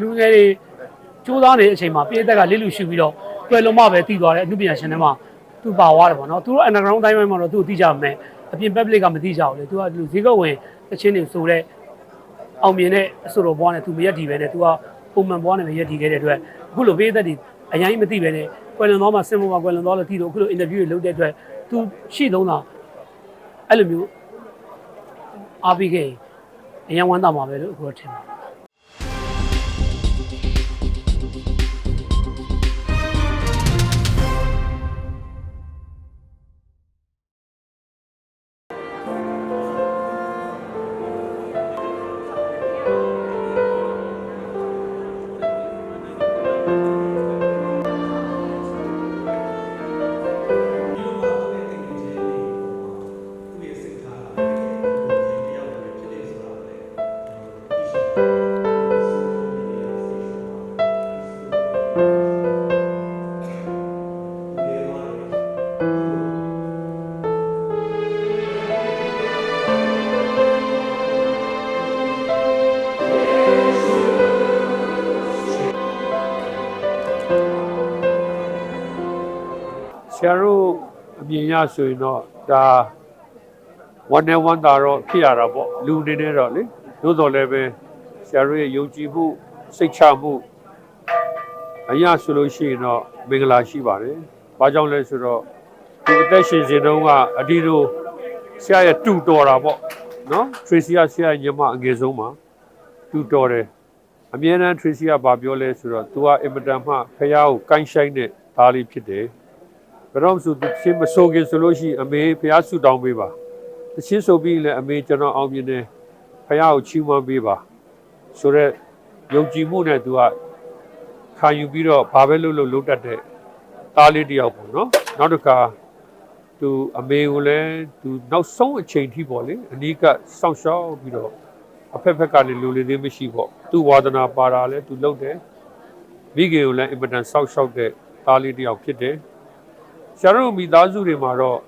လူငယ်တွေစူးစမ်းနေတဲ့အချိန်မှာပြည်သက်ကလေးလူရှိပြီးတော့ကွယ်လွန်မှပဲတည်သွားတယ်အမှုပညာရှင်တွေမှာသူပါသွားတယ်ပေါ့နော်သူတို့ underground တိုင်းပိုင်းမှာတော့သူ့ကိုသိကြမယ်အပြင် public ကမသိကြဘူးလေသူကလူဈေးကုတ်ဝင်တချင်းတွေဆိုတဲ့အောင်မြင်တဲ့အဆိုတော်ဘွားနဲ့သူမရက်တည်ပဲနဲ့သူကပုံမှန်ဘွားနဲ့မရက်တည်ခဲ့တဲ့အတွက်အခုလိုပြည်သက်တွေအရင်မသိပဲနဲ့ကွယ်လွန်သွားမှစင်ပေါ်မှာကွယ်လွန်သွားလို့တည်တော့အခုလို interview တွေလုပ်တဲ့အတွက်သူရှိသုံးတာအဲ့လိုမျိုးအားပေးခဲ့ရင်အရင်ဝမ်းသာမှာပဲလို့အခုတော့ထင်ပါတယ် ဆရာတို့အမြင်ရဆိုရင်တော့ဒါဝန်နဲ့ဝန်တာတော့ဖြစ်ရတာပေါ့လူအနေနဲ့တော့လေသို့တော်လည်းပဲဆရာတို့ရဲ့ယုံကြည်မှုစိတ်ချမှုအရာဆိုလို့ရှိရင်တော့မင်္ဂလာရှိပါတယ်။ဘာကြောင့်လဲဆိုတော့ဒီအသက်ရှင်စဉ်တုန်းကအဒီလိုဆရာရဲ့တူတော်တာပေါ့နော်ထရစီကဆရာညမအငယ်ဆုံးမှာတူတော်တယ်အမြဲတမ်းထရစီကဘာပြောလဲဆိုတော့ तू ကအင်မတန်မှဖះကိုကိုင်းဆိုင်တဲ့သားလေးဖြစ်တယ် ဘယ်တော့မှဆိုသူချင်းမဆိုခင်ဆိုလို့ရှိရင်အမေဖះဆူတောင်းပေးပါတချင်းဆိုပြီးလည်းအမေကျွန်တော်အောင်မြင်တယ်ဖះကိုချီးမွမ်းပေးပါဆိုတော့ယုံကြည်မှုနဲ့ तू ကခံယူပြီးတော့ဘာပဲလုပ်လို့လုပ်တတ်တဲ့သားလေးတစ်ယောက်ပေါ့နော်နောက်တစ်ခါသူအမေကိုလည်းသူနောက်ဆုံးအချိန်ထိပေါ့လေအနီးကစောင့်ရှောက်ပြီးတော့အဖက်ဖက်ကလည်းလူလေးသေးမရှိပေါ့သူဝါဒနာပါတာလည်းသူလုပ်တယ်မိခင်ကိုလည်းအင်ပတန်စောင့်ရှောက်တဲ့သားလေးတစ်ယောက်ဖြစ်တယ် ဆရာတို့မိသားစုတွေမှာတော့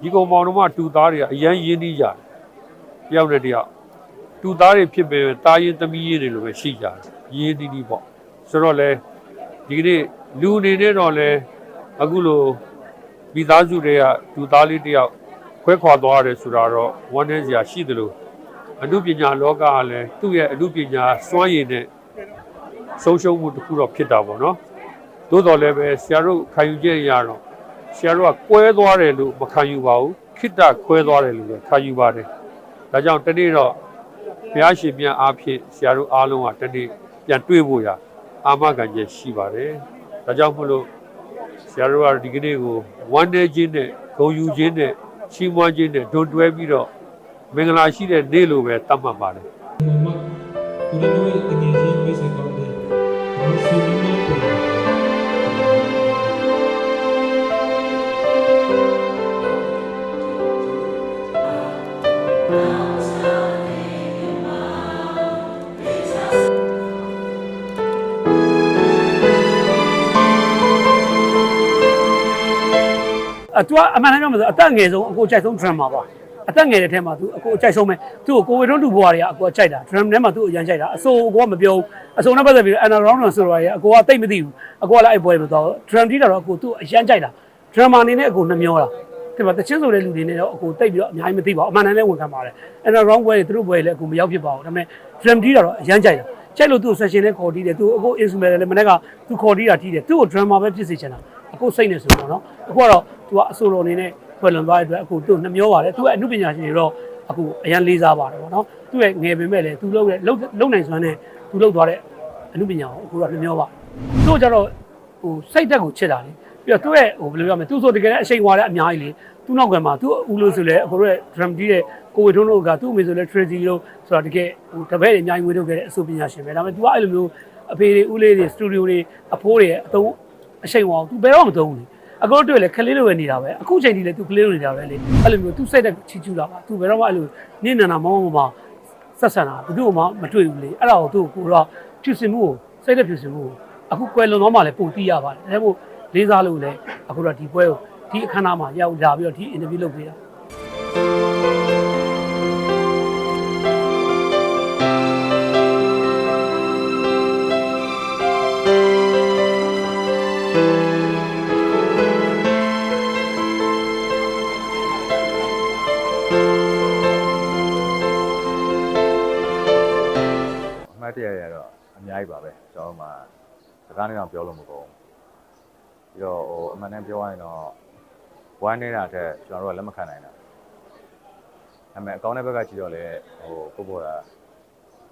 ဒီကောင်မောင်တို့မှတူသားတွေကအရန်ရင်းနှီးကြတယ်တယောက်နဲ့တယောက်တူသားတွေဖြစ်ပေမဲ့တာရင်သမီးရင်တွေလိုပဲရှိကြတယ်ရင်းနှီးနှီးပေါ့ဆိုတော့လေဒီကနေ့လူအနေနဲ့တော့လေအခုလိုမိသားစုတွေကဒူသားလေးတယောက်ခွဲခွာသွားရတယ်ဆိုတာတော့ဝမ်းနည်းစရာရှိသလိုအမှုပညာလောကကလည်းသူ့ရဲ့အမှုပညာစွမ်းရည်နဲ့ဆုံးရှုံးမှုတစ်ခုတော့ဖြစ်တာပေါ့နော် သို့တော်လည်းပဲဆရာတို့ခံယူချက်အရတော့ဆရာတို့ကကွဲသွားတယ်လို့မခံယူပါဘူးခိတ္တခွဲသွားတယ်လို့လည်းခံယူပါတယ်ဒါကြောင့်တနေ့တော့ဘုရားရှင်မြတ်အားဖြင့်ဆရာတို့အားလုံးကတနေ့ပြန်တွေ့ဖို့ရအာမခံချက်ရှိပါတယ်ဒါကြောင့်မလို့ဆရာတို့ကဒီကနေ့ကိုဝမ်းနေခြင်းနဲ့ဂုဏ်ယူခြင်းနဲ့ချီးမွမ်းခြင်းနဲ့ဒုတွဲပြီးတော့မင်္ဂလာရှိတဲ့နေ့လိုပဲသတ်မှတ်ပါတယ် အတူအမှန်တမ်းပြောမှဆိုအသက်ငယ်ဆုံးအကိုကြိုက်ဆုံး drum မှာပါအသက်ငယ်တဲ့ထဲမှာသူအကိုအကြိုက်ဆုံးပဲသူ့ကိုကိုဝေထွန်းတူဘွားတွေကအကိုအကြိုက်တာ drum ထဲမှာသူ့အရန်ကြိုက်တာအဆိုအကိုကမပြောအဆိုနဲ့ပတ်သက်ပြီး under round ဆိုတော့ရအကိုကတိတ်မသိဘူးအကိုကလည်းအဲ့ပွဲမသွားဘူး drum တီးတာတော့အကိုသူ့အရန်ကြိုက်တာ drummer အနေနဲ့အကိုနှမျောတာဒီမှာတချင်းဆိုတဲ့လူတွေနဲ့တော့အကိုတိတ်ပြီးတော့အများကြီးမသိပါဘူးအမှန်တမ်းလည်းဝန်ခံပါတယ် under round ပွဲတွေသူတို့ပွဲလည်းအကိုမရောက်ဖြစ်ပါဘူးဒါပေမဲ့ drum တီးတာတော့အရန်ကြိုက်တာကြိုက်လို့သူ့ session လေးခေါ်တီးတယ်သူအကို instrument လည်းမနေ့ကသူခေါ်တီးတာတီးတယ်သူ့ကို drummer ပဲဖြစ်စေချင်တာအကိုစိတ်နဲ့ဆိုတော့နော်အကိုကတော့ သူကအဆိုတော်အနေနဲ့ဖွယ်လွန်သွားတဲ့အတွက်အခုသူ့နှမျောပါတယ်သူကအမှုပညာရှင်တွေတော့အခုအရန်လေးစားပါတယ်ပေါ့နော်သူ့ရဲ့ငယ်ပေမဲ့လည်းသူလုပ်တဲ့လုပ်လုပ်နိုင်စွမ်းနဲ့သူလုပ်သွားတဲ့အမှုပညာကိုအခုတော့နှမျောပါသူ့ကြတော့ဟိုစိတ်တက်ကိုချစ်တာလေပြီးတော့သူ့ရဲ့ဟိုဘယ်လိုပြောမလဲသူဆိုတကယ်လည်းအချိန်ဝါတဲ့အများကြီးလေသူ့နောက်ကမှသူ့ဦးလို့ဆိုလဲအခုတို့ရဲ့ drum တီးတဲ့ကိုဝေထွန်းတို့ကသူ့အမေဆိုလဲ Tracy လို့ဆိုတာတကယ်ဟိုတပည့်တွေအများကြီးဝေထုတ်ခဲ့တဲ့အဆိုပညာရှင်ပဲဒါပေမဲ့ तू ကအဲ့လိုမျိုးအဖေတွေဦးလေးတွေစတူဒီယိုတွေအဖိုးတွေအသုံးအချိန်ဝါ तू ဘယ်တော့မှမသုံးဘူးလေ အကိုတို့လည်းခလေးလိုပဲနေတာပဲအခုချိန်ထိလည်းသူခလေးလိုနေတာပဲလေအဲ့လိုမျိုးသူစိတ်တက်ချီချူတာပါသူဘယ်တော့မှအဲ့လိုနင့်နန္ဒာမောင်းမောင်းဆက်ဆံတာဘယ်သူမှမတွေ့ဘူးလေအဲ့ဒါကိုသူကိုတော့ဖြူစင်မှုကိုစိတ်တက်ဖြူစင်မှုကိုအခုကွယ်လွန်တော့မှလည်းပုံတီးရပါတယ်ဒါပေမဲ့လေးစားလို့လည်းအခုတော့ဒီပွဲကိုဒီအခမ်းအနားမှာရောက်လာပြီးတော့ဒီ interview လုပ်ပေးတာ အများကြီးပါပဲကျွန်တော်တို့မှစကားနဲ့တော့ပြောလို့မကုန်ဘူးပြီးတော့ဟိုအမှန်တမ်းပြောရရင်တော့ဝမ်းနေတာတဲ့ကျွန်တော်တို့ကလက်မခံနိုင်တာအမေအကောင့်တဲ့ဘက်ကကြည့်တော့လေဟိုကိုပေါ်တာ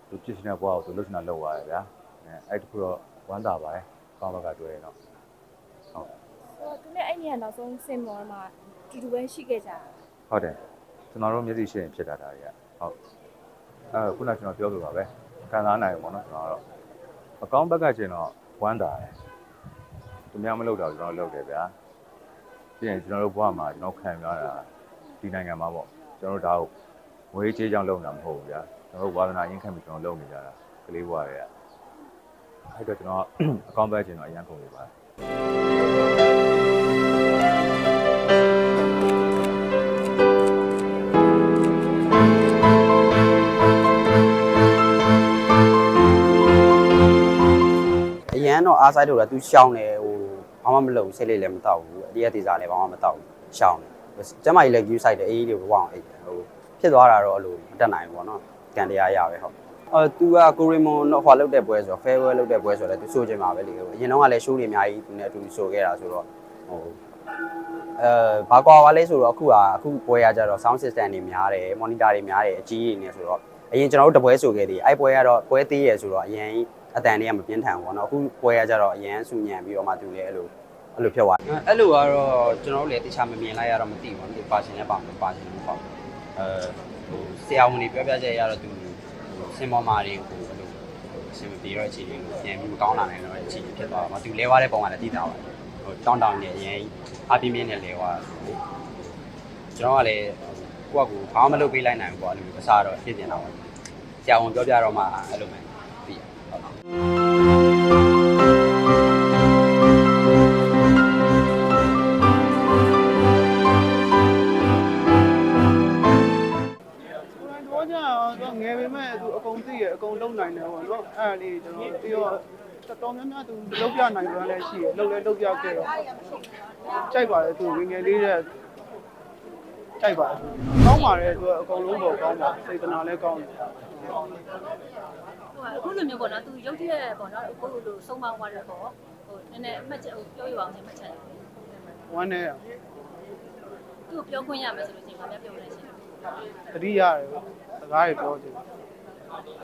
သူပြစ်နေတဲ့ဘွားကိုသူလွတ်ချင်တာလုပ်သွားတယ်ဗျာအဲအဲ့တခုတော့ဝမ်းသာပါတယ်အကောင့်ဘက်ကတွေ့ရင်တော့ဆိုတော့သူနဲ့အဲ့ဒီကနောက်ဆုံးစင်မောမှာတူတူပဲရှိခဲ့ကြတာဟုတ်တယ်ကျွန်တော်တို့မျက်စိရှိရင်ဖြစ်တာဒါတွေကဟုတ်အဲခုနကကျွန်တော်ပြောလိုပါပဲခံစားနိုင်ပါတော့ကျွန်တော်တော့ အကောင့်ဘက်ကကျင်တော့ဝမ်းသာတယ်သူများမလုပ်တာကျွန်တော်လုပ်တယ်ဗျာပြီးရင်ကျွန်တော်တို့ဘဝမှာကျွန်တော်ခံရတာဒီနိုင်ငံမှာပေါ့ကျွန်တော်တို့ဒါကိုငွေကြေးကြောင့်လုပ်တာမဟုတ်ဘူးဗျာကျွန်တော်တို့ဝါသနာရင်းခံပြီးကျွန်တော်လုပ်နေကြတာကလေးဘဝတွေကအဲ့တော့ကျွန်တော်အကောင့်ဘက်ကျင်တော့အရန်ကုန်နေပါတယ် န်တော့အားဆိုင်လို့လား तू ရှောင်းတယ်ဟိုဘာမှမလုပ်ဘူးစိတ်လေးလည်းမတောက်ဘူးအတရက်တေစာလည်းဘာမှမတောက်ဘူးရှောင်းတယ်ကျမကြီးလည်း view site တယ်အေးလေးကိုဝအောင်အိတ်တယ်ဟိုဖြစ်သွားတာတော့အဲ့လိုမတက်နိုင်ဘူးပေါ့နော်ကန်တရားရပဲဟုတ်အော် तू ကကိုရီမွန်တော့ဟွာလောက်တဲ့ပွဲဆိုတော့ farewell လောက်တဲ့ပွဲဆိုတော့ तू ဆိုချင်ပါပဲလေဟိုအရင်တော့ကလည်း show တွေအများကြီး तू နဲ့အတူတူဆိုခဲ့တာဆိုတော့ဟိုအဲဘာကွာပါလဲဆိုတော့အခုကအခုပွဲရကြတော့ sound system တွေများတယ် monitor တွေများတယ်အကြီးကြီးနေဆိုတော့အရင်ကျွန်တော်တို့တပွဲဆိုခဲ့သေးအဲ့ပွဲကတော့ပွဲသေးရဆိုတော့အရင် အတန်တွေကမပြင်းထန်ဘူးပေါ့နော်အခုပွဲရကြတော့အရင်ဆူညံပြီးတော့မှသူလည်းအဲ့လိုအဲ့လိုဖြစ်သွားတယ်အဲ့လိုကတော့ကျွန်တော်တို့လည်းတခြားမမြင်လိုက်ရတော့မသိဘူးနော်ပါရှင်လည်းပါမပါရှင်လည်းပေါ့အဲဟိုဆရာဝန်တွေပြောပြချက်ရတော့သူစင်ပေါ်မာတွေကိုအဲ့လိုအဆင်မပြေတော့အခြေအနေကိုပြန်ပြီးမကောင်းလာနိုင်တော့အခြေအနေဖြစ်သွားတော့သူလဲသွားတဲ့ပုံကလည်းသိတာပါဟိုတောင်းတောင်းနေအရင်အပြင်းပြင်းနဲ့လဲသွားကျွန်တော်ကလည်းကိုယ့်အကူဘာမှမလုပ်ပေးလိုက်နိုင်ဘူးပေါ့အဲ့လိုအစားတော့ဖြစ်နေတာပါဆရာဝန်ပြောပြတော့မှအဲ့လိုမှသိရဟုတ်ကိုယ်တို င်တော့ကြာတော့ငယ်ပေမဲ့သူအကုန်သိရအကုန်လုံးနိုင်တယ်ပေါ့နော်အဲ့ဒါလေးကျွန်တော်ပြီးတော့တော်တော်များများသူလုံးပြနိုင်ကြလည်းရှိရလုံးလဲလုံးပြခဲ့တော့ကြိုက်ပါတယ်သူငယ်ငယ်လေးတဲ့ကြိုက်ပါတယ်ကောင်းပါတယ်သူအကုန်လုံးပေါ့ကောင်းပါစေတနာလည်းကောင်းတယ်ဟို အခုလိုမျိုးပေါ့နော်သူရုပ်ထရက်ပေါ့နော်အခုလိုဆုံးမသွားတဲ့ပေါ့ဟိုနည်းနည်းအမှတ်ချက်ဟိုပြောရအောင်နည်းမှတ်ချက်ဝမ်းနေရသူ့ကိုပြောခွင့်ရမယ်ဆိုလို့ရှိရင်ဘာများပြောလဲရှင်တတိရတယ်စကားတွေပြောချင်